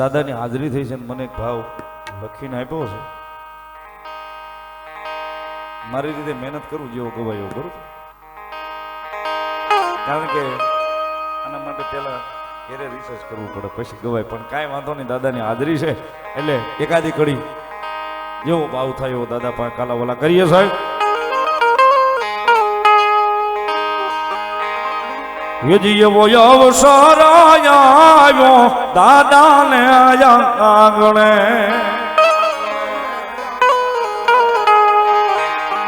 દાદાની હાજરી થઈ છે ને મને એક ભાવ લખીને આપ્યો છે. મારી રીતે મહેનત કરું જેવો ગવાય એવું કરું કારણ કે આના માટે પહેલા ઘેરે રિસર્ચ કરવું પડે, પછી ગવાય પણ કાંઈ વાંધો નહીં, દાદાની હાજરી છે. એટલે એકાદી કડી. જેવો ભાવ થાય એવો દાદા પાસે કાલાવાલા કરીએ સાહેબ. યજી એવો અવસર આવ્યો દાદાને આંગણે.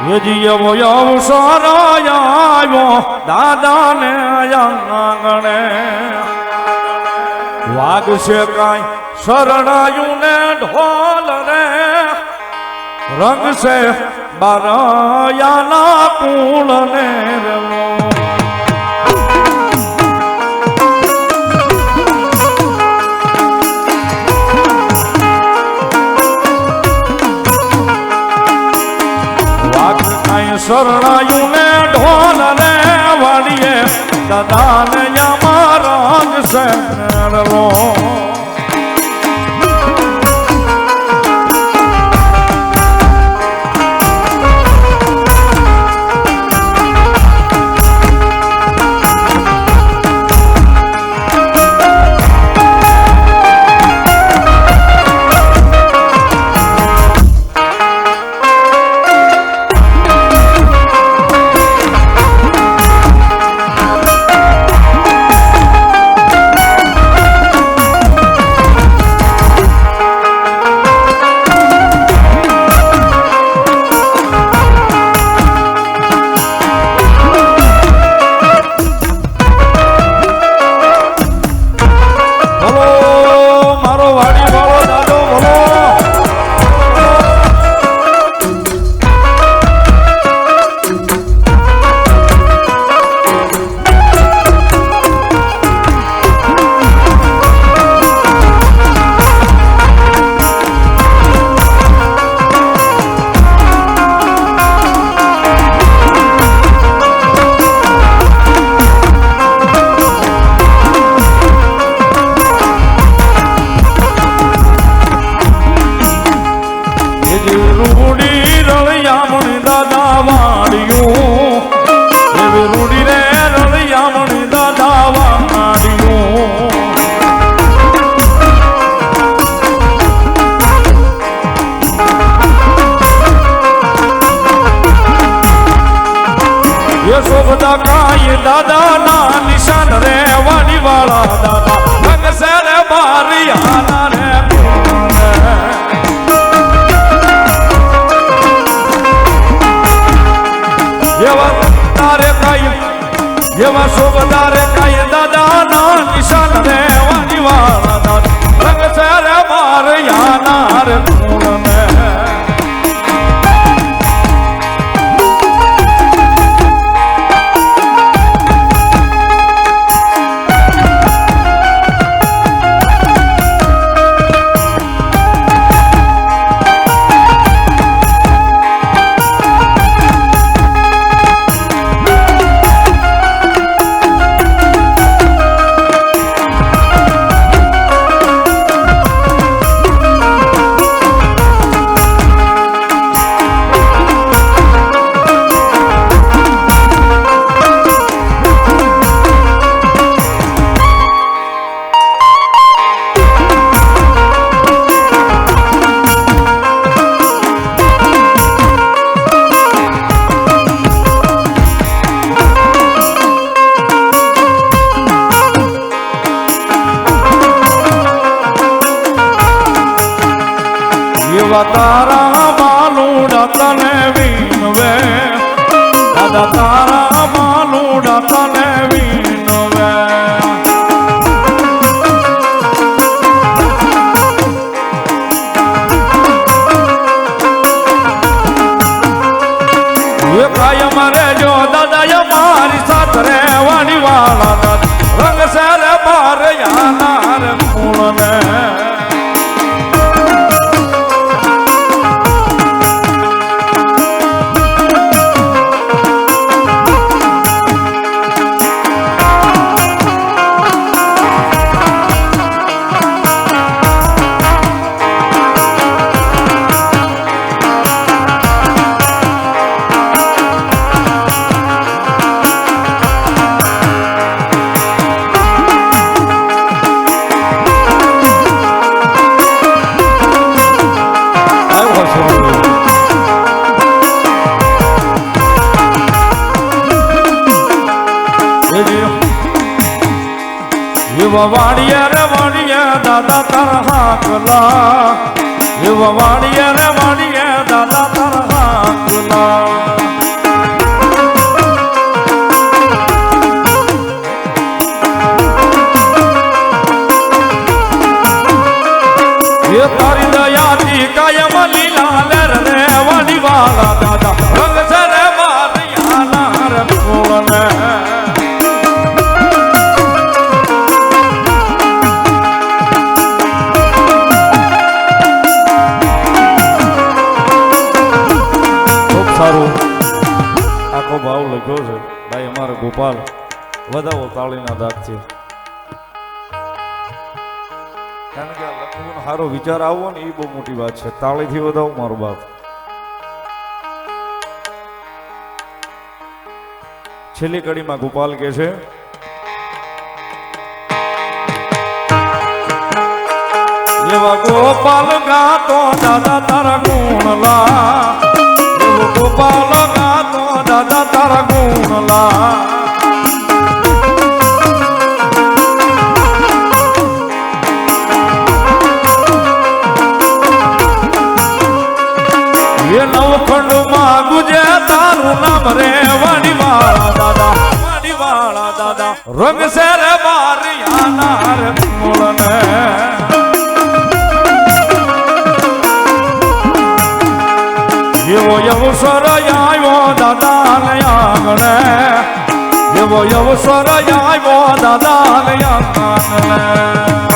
વિજયવો અવસર આવ્યો દાદાને આંગણે. વાગશે કાંઈ શરણાયું ને ઢોલ રે. રંગશે બારયાના કુળ ને રમો શરણાયું ને ઢોલ ને વાળીએ દાદાને યામાં રંગ શેરલો યશોબદા કાય દાદા ના નિશાન રે વાડી વાળા દાદા રંગ સે રે બારિયાના રે પૂર્ણ. જેવા તારે કાય જેવા શોભદારે કાય દાદા ના નિશાન રે વાડી વાળા દાદા રંગ સે રે બારિયાના રે પૂર્ણ. એવા તારા માલુડા તને વિનવે દાદા તારા માલુડા તને વિનવે એ કાયમ રે જો દાદા મારી સાથ રહેવાની વાળા વાડિયા રે વાડિયા દાદા તારા હાકલા એવા વાડિયા રે વાડિયા દાદા તારા હાકલા એ તારી દયાથી કાયમ લીલા લેર રે વાડી વાળા સારું. આખો ભાવ લખ્યો છે. ભાઈ, અમારો ગોપાલ વધાવો તાળીના દાગથી. કારણ કે લખવું સારો વિચાર આવવો ને એ બહુ મોટી વાત છે. તાળીથી વધાવો મારો બાપ. છેલ્લી કડીમાં ગોપાલ કે છે, એવા ગોપાલ ગાતો દાદા તારા ગુણલા એવો ગોપાલ ગાતો દાદા તારા ગુણલા એ નવખંડમાં ગુજે તારું નામ રે વાડીવાળા દાદા. વાડીવાળા દાદા. રંગ છે રે બારિયાના રે મૂળને એવો અવસર આવ્યો દાદાને આંગણે. એવો અવસર આવ્યો દાદાને આંગણે.